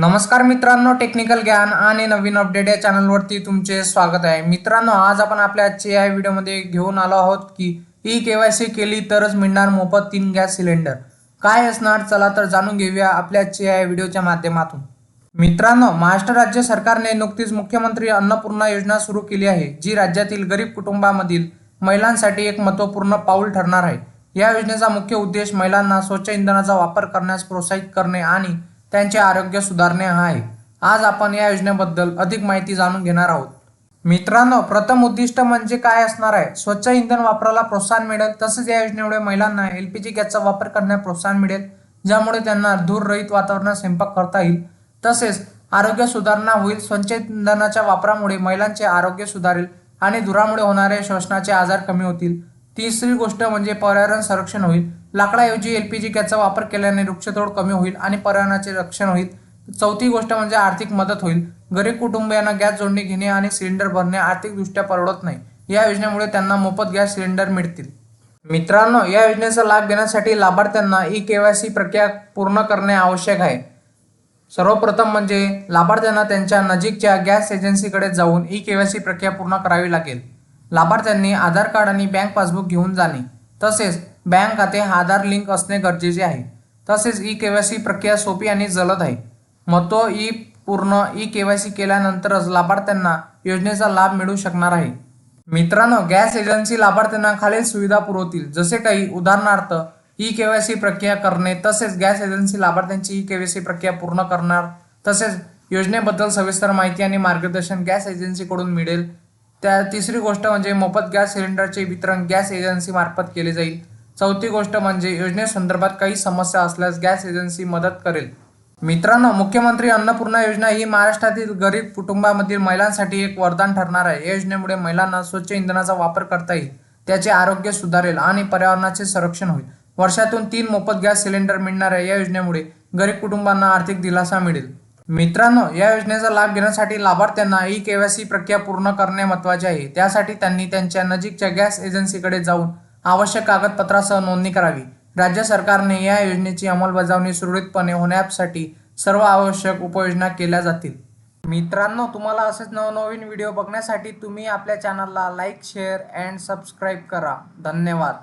नमस्कार मित्रांनो टेक्निकल ज्ञान आणि नवीन अपडेट या चॅनलवरती तुमचे स्वागत आहे. मित्रांनो आज आपण आपल्या आजच्या या व्हिडिओमध्ये घेऊन आलो आहोत की ई के वाय सी केली तरच मिळणार मोफत तीन गॅस सिलेंडर. काय असणार? चला तर जाणून घेऊया आपल्या आजच्या या व्हिडिओच्या माध्यमातून. मित्रांनो महाराष्ट्र राज्य सरकारने नुकतीच मुख्यमंत्री अन्नपूर्णा योजना सुरू केली आहे जी राज्यातील गरीब कुटुंबामधील महिलांसाठी एक महत्त्वपूर्ण पाऊल ठरणार आहे. या योजनेचा मुख्य उद्देश महिलांना स्वच्छ इंधनाचा वापर करण्यास प्रोत्साहित करणे आणि त्यांचे आरोग्य सुधारणे हा आहे. आज आपण या योजनेबद्दल अधिक माहिती जाणून घेणार आहोत. मित्रांनो प्रथम उद्दिष्ट म्हणजे काय असणार आहे? स्वच्छ इंधन वापराला प्रोत्साहन मिळेल. तसेच या योजनेमुळे महिलांना एल पी जी गॅसचा वापर करण्यास प्रोत्साहन मिळेल. ज्यामुळे त्यांना धूररहित वातावरणात स्वयंपाक करता येईल. तसेच आरोग्य सुधारणा होईल. स्वच्छ इंधनाच्या वापरामुळे महिलांचे आरोग्य सुधारेल आणि धुरामुळे होणारे श्वसनाचे आजार कमी होतील. तिसरी गोष्ट म्हणजे पर्यावरण संरक्षण होईल. लाकडाऐवजी एल पी जी गॅसचा वापर केल्याने वृक्षतोड कमी होईल आणि पर्यावरणाचे रक्षण होईल. चौथी गोष्ट म्हणजे आर्थिक मदत होईल. गरीब कुटुंबियांना गॅस जोडणी घेणे आणि सिलेंडर भरणे आर्थिकदृष्ट्या परवडत नाही. या योजनेमुळे त्यांना मोफत गॅस सिलेंडर मिळतील. मित्रांनो या योजनेचा लाभ घेण्यासाठी लाभार्थ्यांना ई के वाय सी प्रक्रिया पूर्ण करणे आवश्यक आहे. सर्वप्रथम म्हणजे लाभार्थ्यांना त्यांच्या नजीकच्या गॅस एजन्सीकडे जाऊन ई केवायसी प्रक्रिया पूर्ण करावी लागेल. लाभार्थ्यांनी आधार कार्ड आणि बँक पासबुक घेऊन जाणे. तसेच बँक खाते आधार लिंक असणे गरजेचे आहे. तसेच ई के वाय सी प्रक्रिया सोपी आणि जलद आहे. मतो ई पूर्ण ई के वाय सी केल्यानंतरच लाभार्थ्यांना योजनेचा लाभ मिळू शकणार आहे. मित्रांनो गॅस एजन्सी लाभार्थ्यांना खालील सुविधा पुरवतील. जसे काही उदाहरणार्थ ई के वाय सी प्रक्रिया करणे तसेच गॅस एजन्सी लाभार्थ्यांची ई के वाय सी प्रक्रिया पूर्ण करणार तसेच योजनेबद्दल सविस्तर माहिती आणि मार्गदर्शन गॅस एजन्सीकडून मिळेल. त्या तिसरी गोष्ट म्हणजे मोफत गॅस सिलेंडरचे वितरण गॅस एजन्सी मार्फत केले जाईल. चौथी गोष्ट म्हणजे योजनेसंदर्भात काही समस्या असल्यास गॅस एजन्सी मदत करेल. मित्रांनो मुख्यमंत्री अन्नपूर्णा योजना ही महाराष्ट्रातील गरीब कुटुंबामधील महिलांसाठी एक वरदान ठरणार आहे. या योजनेमुळे महिलांना स्वच्छ इंधनाचा वापर करता येईल त्याचे आरोग्य सुधारेल आणि पर्यावरणाचे संरक्षण होईल. वर्षातून तीन मोफत गॅस सिलेंडर मिळणाऱ्या या योजनेमुळे गरीब कुटुंबांना आर्थिक दिलासा मिळेल. मित्रांनो या योजनेचा लाभ घेण्यासाठी लाभार्थ्यांना ई केवायसी प्रक्रिया पूर्ण करणे महत्त्वाचे आहे. त्यासाठी त्यांनी त्यांच्या नजीकच्या गॅस एजन्सीकडे जाऊन आवश्यक कागदपत्रासह नोंदणी करावी. राज्य सरकारने या योजनेची अंमलबजावणी सुरळीतपणे होण्यासाठी सर्व आवश्यक उपाययोजना केल्या जातील. मित्रांनो तुम्हाला असेच नवनवीन व्हिडिओ बघण्यासाठी तुम्ही आपल्या चॅनलला लाईक शेअर अँड सबस्क्राईब करा. धन्यवाद.